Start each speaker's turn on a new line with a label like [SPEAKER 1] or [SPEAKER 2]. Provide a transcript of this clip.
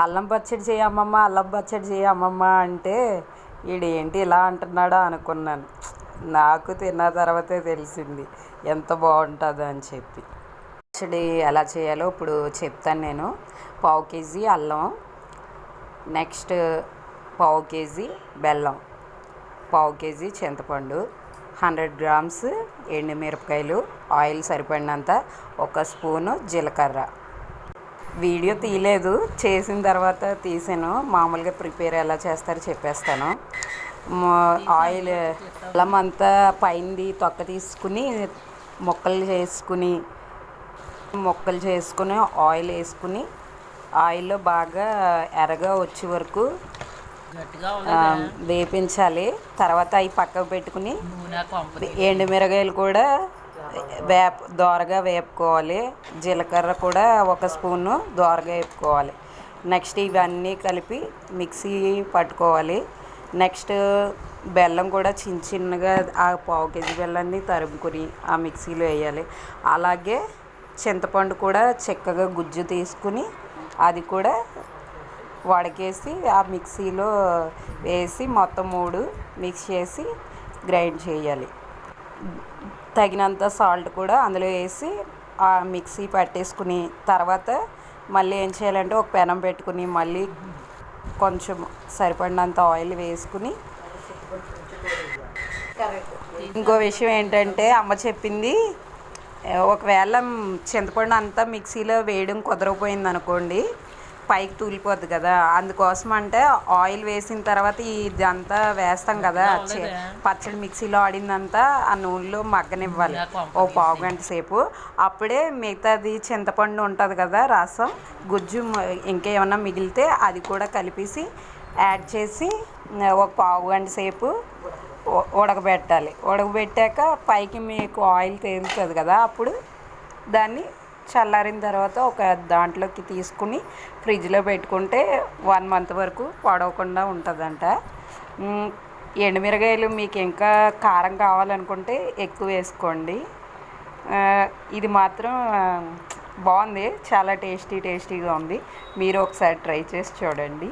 [SPEAKER 1] అల్లం పచ్చడి చేయి అమ్మమ్మ అల్లం పచ్చడి చేయి అమ్మమ్మ అంటే ఈడేంటి ఇలా అంటున్నాడా అనుకున్నాను. నాకు తిన్న తర్వాతే తెలిసింది ఎంత బాగుంటుందో అని చెప్పి. పచ్చడి ఎలా చేయాలో ఇప్పుడు చెప్తాను నేను. పావు కేజీ అల్లం నెక్స్ట్ పావు కేజీ బెల్లం పావు కేజీ చింతపండు హండ్రెడ్ గ్రామ్స్ ఎండుమిరపకాయలు ఆయిల్ సరిపడినంత ఒక స్పూను జీలకర్ర. వీడియో తీయలేదు. చేసిన తర్వాత తీసాను. మామూలుగా ప్రిపేర్ ఎలా చేస్తారో చెప్పేస్తాను. ఆయిల్ అల్లం అంతా పైంది తొక్క తీసుకుని ముక్కలు చేసుకుని ముక్కలు చేసుకుని ఆయిల్ వేసుకుని ఆయిల్లో బాగా ఎర్రగా వచ్చే వరకు వేపించాలి. తర్వాత అవి పక్కకు పెట్టుకుని ఎండుమిరగాయలు కూడా వేప దోరగా వేపుకోవాలి. జీలకర్ర కూడా ఒక స్పూను దోరగా వేపుకోవాలి. నెక్స్ట్ ఇవన్నీ కలిపి మిక్సీ పట్టుకోవాలి. నెక్స్ట్ బెల్లం కూడా చిన్న చిన్నగా ఆ పావు కేజీ బెల్లాన్ని తరుముకుని ఆ మిక్సీలో వేయాలి. అలాగే చింతపండు కూడా చక్కగా గుజ్జు తీసుకుని అది కూడా వడకేసి ఆ మిక్సీలో వేసి మొత్తం మూడు మిక్స్ చేసి గ్రైండ్ చేయాలి. తగినంత సాల్ట్ కూడా అందులో వేసి ఆ మిక్సీ పట్టేసుకుని తర్వాత మళ్ళీ ఏం చేయాలంటే ఒక పెనం పెట్టుకుని మళ్ళీ కొంచెం సరిపడినంత ఆయిల్ వేసుకుని ఇంకో విషయం ఏంటంటే అమ్మ చెప్పింది ఒకవేళ చింతపండు అంతా మిక్సీలో వేయడం కుదరకపోయింది అనుకోండి పైకి తూలిపోద్ది కదా. అందుకోసం అంటే ఆయిల్ వేసిన తర్వాత ఇదంతా వేస్తాం కదా. పచ్చడి మిక్సీలో ఆడిందంతా ఆ నూనెలో మగ్గనివ్వాలి. ఓ పావు గంట సేపు. అప్పుడే మిగతాది చింతపండు ఉంటుంది కదా రసం. గుజ్జు ఇంకేమన్నా మిగిలితే అది కూడా కలిపేసి యాడ్ చేసి ఒక పావు గంట సేపు ఉడకబెట్టాలి. ఉడకబెట్టాక పైకి మీకు ఆయిల్ తేలుతుంది కదా అప్పుడు దాన్ని చల్లారిన తర్వాత ఒక దాంట్లోకి తీసుకుని ఫ్రిడ్జ్లో పెట్టుకుంటే వన్ మంత్ వరకు పడవకుండా ఉంటుందంట. ఎండుమిరగాయలు మీకు ఇంకా కారం కావాలనుకుంటే ఎక్కువ వేసుకోండి. ఇది మాత్రం బాగుంది. చాలా టేస్టీ టేస్టీగా ఉంది. మీరు ఒకసారి ట్రై చేసి చూడండి.